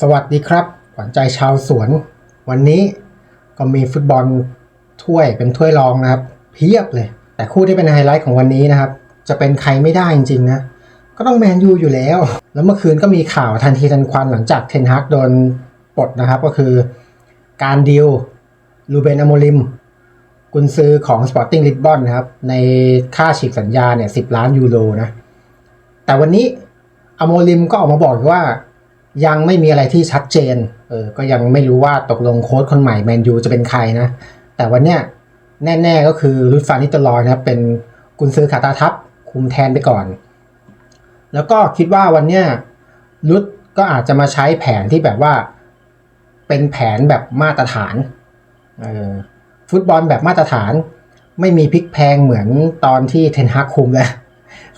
สวัสดีครับขวัญใจชาวสวน วันนี้ก็มีฟุตบอลถ้วยเป็นถ้วยรองนะครับ เพียบเลย แต่คู่ที่เป็นไฮไลท์ของวันนี้นะครับ จะเป็นใครไม่ได้จริงๆนะ ก็ต้องแมนยูอยู่แล้ว แล้วเมื่อคืนก็มีข่าวทันทีทันควันหลังจากเทนฮากโดนปลดนะครับ ก็คือการดีลลูเบนอโมลิม กุนซือของ Sporting Lisbon นะครับ ในค่าฉีกสัญญาเนี่ย10ล้านยูโรนะแต่วันนี้อโมลิมก็ออกมาบอกว่า ยังไม่มีอะไรที่ชัดเจน เออ ก็ยังไม่รู้ว่าตกลงโค้ชคนใหม่แมนยูจะเป็นใครนะ แต่วันเนี้ยแน่ ๆ ก็คือรุดฟานิตลอยนะเป็นกุนซือขาตาทัพคุมแทนไปก่อน แล้วก็คิดว่าวันเนี้ยรุดก็อาจจะมาใช้แผนที่แบบว่าเป็นแผนแบบมาตรฐานออฟุตบอลแบบมาตรฐาน ไม่มีพลิกแพงเหมือนตอนที่เทนฮากคุมแล้ว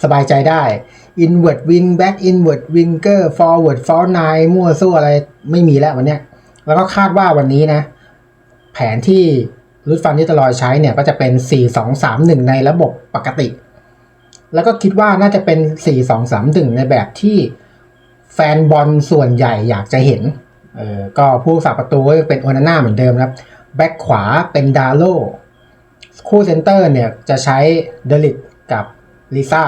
สบายใจได้ inward wing back inward winger forward fall nine มั่วซั่วอะไรไม่มีแล้ววันเนี้ยแล้วก็คาดว่าวันนี้นะ แผนที่รุดฟันนิตลอยใช้เนี่ยก็จะเป็น 4 2 3 1 ในระบบปกติ แล้วก็คิดว่าน่าจะเป็น 4 2 3 1 ในแบบที่แฟนบอลส่วนใหญ่อยากจะเห็นเออก็ผู้สาประตูก็เป็นโอนาน่าเหมือนเดิมครับแบ็คขวาเป็นดาโลคู่เซนเตอร์เนี่ยจะใช้เดลิกกับ ลิซ่า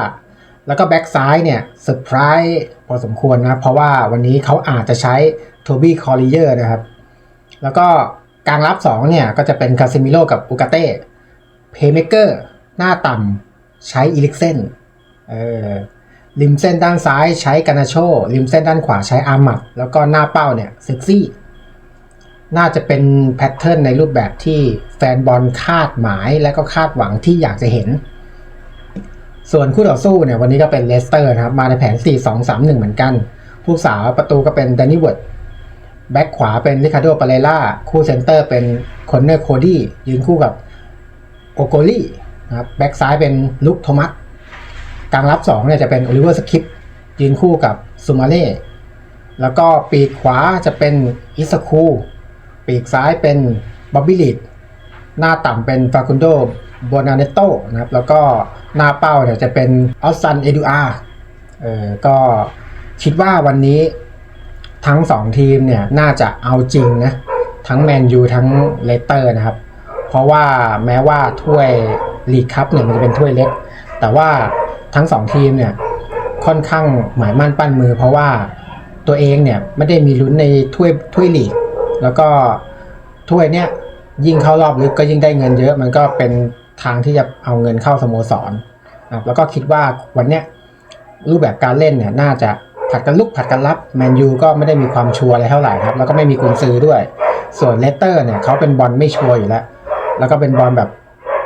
แล้วก็แบ็กซ้ายเนี่ยเซอร์ไพรส์พอสมควรนะเพราะว่าวันนี้เขาอาจจะใช้โทบี้คอริเยอร์นะครับ แล้วก็กลางรับ2เนี่ยก็จะเป็นคาซิมิโลกับอุกาเต้เพย์เมเกอร์หน้าต่ำใช้อีลิกเซนเออริมเส้นด้านซ้ายใช้กานาโชริมเส้นด้านขวาใช้อามัด แล้วก็หน้าเป้าเนี่ยเซ็กซี่ น่าจะเป็นแพทเทิร์นในรูปแบบที่แฟนบอลคาดหมายและก็คาดหวังที่อยากจะเห็น ส่วนคู่ต่อสู้เนี่ยวันนี้ก็เป็นเลสเตอร์นะครับ มาในแผน 4-2-3-1 เหมือนกัน ผู้สาวประตูก็เป็นแดนนี่เวิร์ดแบ็คขวาเป็นริคาโดปาเรล่าคู่เซนเตอร์เป็นคอนเนอร์โคดี้ยืนคู่กับโอโกลี่นะครับแบ็คซ้ายเป็นลุคโทมัสกลางรับ2เนี่ยจะเป็นโอลิเวอร์สคิปยืนคู่กับซูมาเล่แล้วก็ปีกขวาจะเป็นอิสคู ปีกซ้ายเป็นบ๊อบบี้ลีดหน้าต่ำเป็นฟาคุนโด โบนาเนโตนะครับ แล้วก็หน้าเป้าเนี่ยจะเป็นออสซันเอดูอาเออก็คิดว่าวันนี้ทั้งสองทีมเนี่ยน่าจะเอาจริงนะ ทั้งแมนยูทั้งเลสเตอร์นะครับ เพราะว่าแม้ว่าถ้วยลีกคัพเนี่ยมันจะเป็นถ้วยเล็ก แต่ว่าทั้งสองทีมเนี่ยค่อนข้างหมายมั่นปั้นมือ เพราะว่าตัวเองเนี่ยไม่ได้มีลุ้นในถ้วยถ้วยลีก แล้วก็ถ้วยเนี้ยยิ่งเข้ารอบลึกก็ยิ่งได้เงินเยอะมันก็เป็น ทางที่จะเอาเงินเข้าสโมสรนะแล้วก็คิดว่าวันเนี้ยรูปแบบการเล่นเนี่ยน่าจะผัดกันลุกผัดกันรับแมนยูก็ไม่ได้มีความชัวร์อะไรเท่าไหร่ครับ แล้วก็ไม่มีกุนซือด้วย ส่วนเลสเตอร์เนี่ยเขาเป็นบอลไม่ชัวร์อยู่แล้ว แล้วก็เป็นบอลแบบ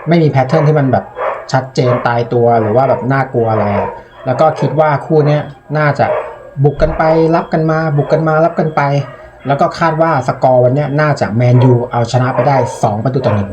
ไม่มีแพทเทิร์นที่มันแบบชัดเจนตายตัวหรือว่าแบบน่ากลัวอะไร แล้วก็คิดว่าคู่เนี้ยน่าจะบุกกันไปรับกันมา บุกกันมารับกันไป แล้วก็คาดว่าสกอร์วันนี้น่าจะแมนยูเอาชนะไปได้ 2 ประตูต่อหนึ่ง